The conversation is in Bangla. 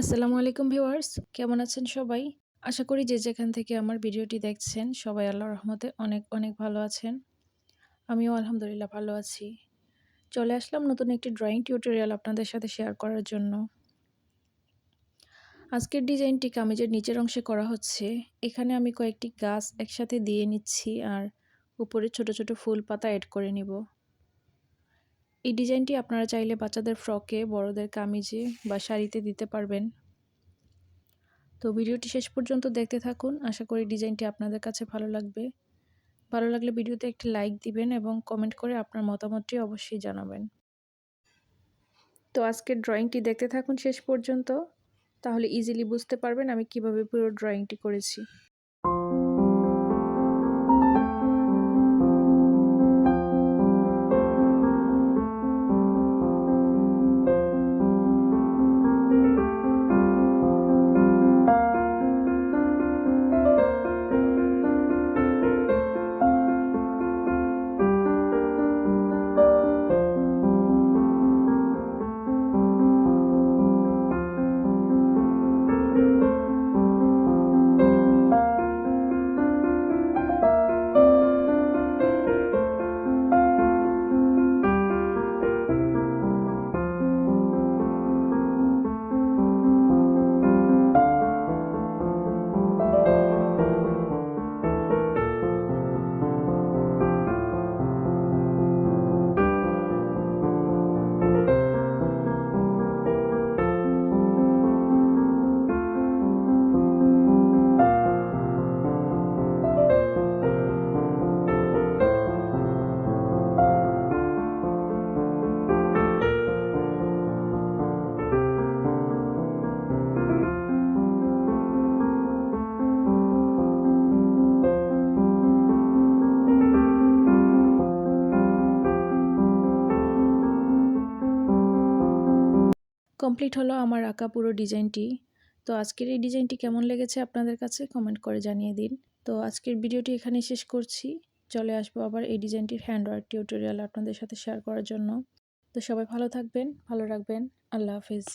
আসসালামু আলাইকুম ভিউয়ার্স, কেমন আছেন সবাই? আশা করি যে যেখান থেকে আমার ভিডিওটি দেখছেন, সবাই আল্লাহর রহমতে অনেক অনেক ভালো আছেন। আমিও আলহামদুলিল্লাহ ভালো আছি। চলে আসলাম নতুন একটি ড্রয়িং টিউটোরিয়াল আপনাদের সাথে শেয়ার করার জন্য। আজকের ডিজাইনটি কামিজের নিচের অংশে করা হচ্ছে। এখানে আমি কয়েকটি গাছ একসাথে দিয়ে নিচ্ছি আর উপরে ছোট ছোট ফুল পাতা অ্যাড করে নিব। এই ডিজাইনটি আপনারা চাইলে বাচ্চাদের ফ্রকে, বড়দের কামিজে বা শাড়িতে দিতে পারবেন। তো ভিডিওটি শেষ পর্যন্ত দেখতে থাকুন। আশা করি ডিজাইনটি আপনাদের কাছে ভালো লাগবে। ভালো লাগলে ভিডিওতে একটি লাইক দিবেন এবং কমেন্ট করে আপনার মতামতটি অবশ্যই জানাবেন। তো আজকের ড্রয়িংটি দেখতে থাকুন শেষ পর্যন্ত। তাহলে ইজিলি বুঝতে পারবেন আমি কীভাবে পুরো ড্রয়িংটি করেছি। কমপ্লিট হলো আমার আঁকা পুরো ডিজাইনটি। তো আজকের এই ডিজাইনটি কেমন লেগেছে আপনাদের কাছে কমেন্ট করে জানিয়ে দিন। তো আজকের ভিডিওটি এখানে শেষ করছি। চলে আসব আবার এই ডিজাইনটির হ্যান্ড টিউটোরিয়াল আপনাদের সাথে শেয়ার করার জন্য। তো সবাই ভালো থাকবেন, ভালো রাখবেন। আল্লাহ হাফিজ।